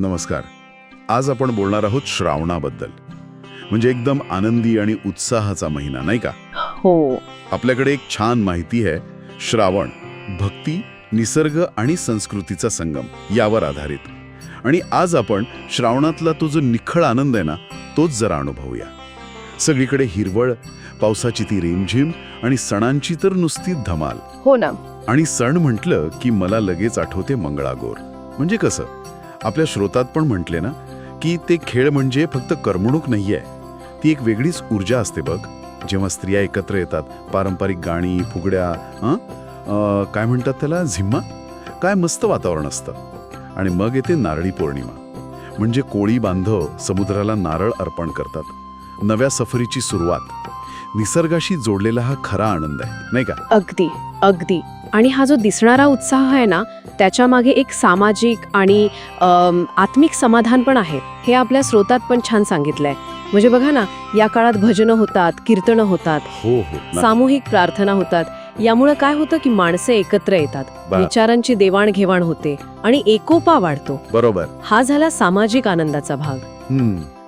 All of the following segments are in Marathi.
नमस्कार. आज आपण बोलणार आहोत श्रावणाबद्दल. म्हणजे एकदम आनंदी आणि उत्साहाचा महिना नाही का? हो. आपल्याकडे एक छान माहिती आहे श्रावण भक्ती निसर्ग आणि संस्कृतीचा संगम यावर आधारित. आणि आज आपण श्रावणातला तो जो निखळ आनंद आहे ना तोच जरा अनुभवूया. सगळीकडे हिरवळ पावसाची ती रिमझिम आणि सणांची तर नुसती धमाल. हो ना. आणि सण म्हटलं की मला लगेच आठवते मंगळागौर. म्हणजे कसं? आपल्या श्रोतात पण म्हटले ना की ते खेळ म्हणजे फक्त करमणूक नाहीये. ती एक वेगळीच ऊर्जा असते बघ. जेव्हा स्त्रिया एकत्र येतात पारंपरिक गाणी फुगड्या काय म्हणतात त्याला? झिम्मा? काय मस्त वातावरण असतं. आणि मग येते नारळी पौर्णिमा. म्हणजे कोळी बांधव समुद्राला नारळ अर्पण करतात. नव्या सफरीची सुरुवात. निसर्गाशी जोडलेला हा खरा आनंद आहे नाही का? अगदी अगदी. आणि हा जो दिसणारा उत्साह आहे ना त्याच्यामागे एक सामाजिक आणि आत्मिक समाधान पण आहे. हे आपल्या स्रोतात पण छान सांगितलंय. म्हणजे बघा ना या काळात भजनं होतात कीर्तनं होतात हो हो. सामूहिक प्रार्थना होतात. यामुळे काय होतं की माणसं एकत्र येतात. विचारांची देवाणघेवाण होते आणि एकोपा वाढतो. बरोबर. हा झाला सामाजिक आनंदाचा भाग.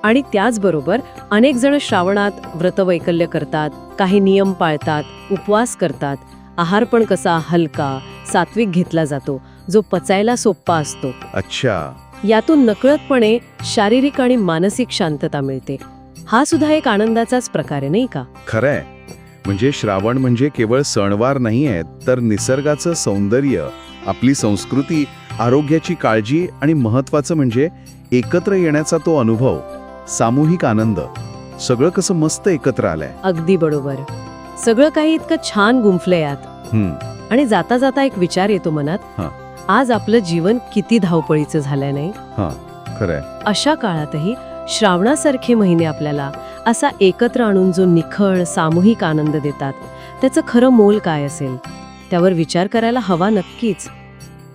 आणि त्याचबरोबर अनेक जण श्रावणात व्रतवैकल्य करतात काही नियम पाळतात उपवास करतात. आहार पण कसा हलका सात्विक घेतला जातो. जो पचायला सोप्पा असतो. अच्छा. यातून नकळतपणे शारीरिक आणि मानसिक शांतता मिळते. हा सुद्धा एक आनंदाचाच प्रकार आहे नाही का? खरंय. म्हणजे श्रावण म्हणजे केवळ सणवार नाही आहेत तर निसर्गाचं सौंदर्य आपली संस्कृती आरोग्याची काळजी आणि महत्वाचं म्हणजे एकत्र येण्याचा तो अनुभव सामूहिक आनंद. सगळं कसं मस्त एकत्र आलंय. अगदी बरोबर. सगळं काही इतकं छान गुंफलं यात. हम्म, आणि जाता जाता एक विचार येतो मनात. हा. आज आपलं जीवन किती धावपळीचं झालंय नाही? खरंय. अशा काळातही श्रावणासारखे महिने आपल्याला असा एकत्र आणून जो निखळ सामूहिक आनंद देतात त्याचं खरं मोल काय असेल? त्यावर विचार करायला हवा नक्कीच.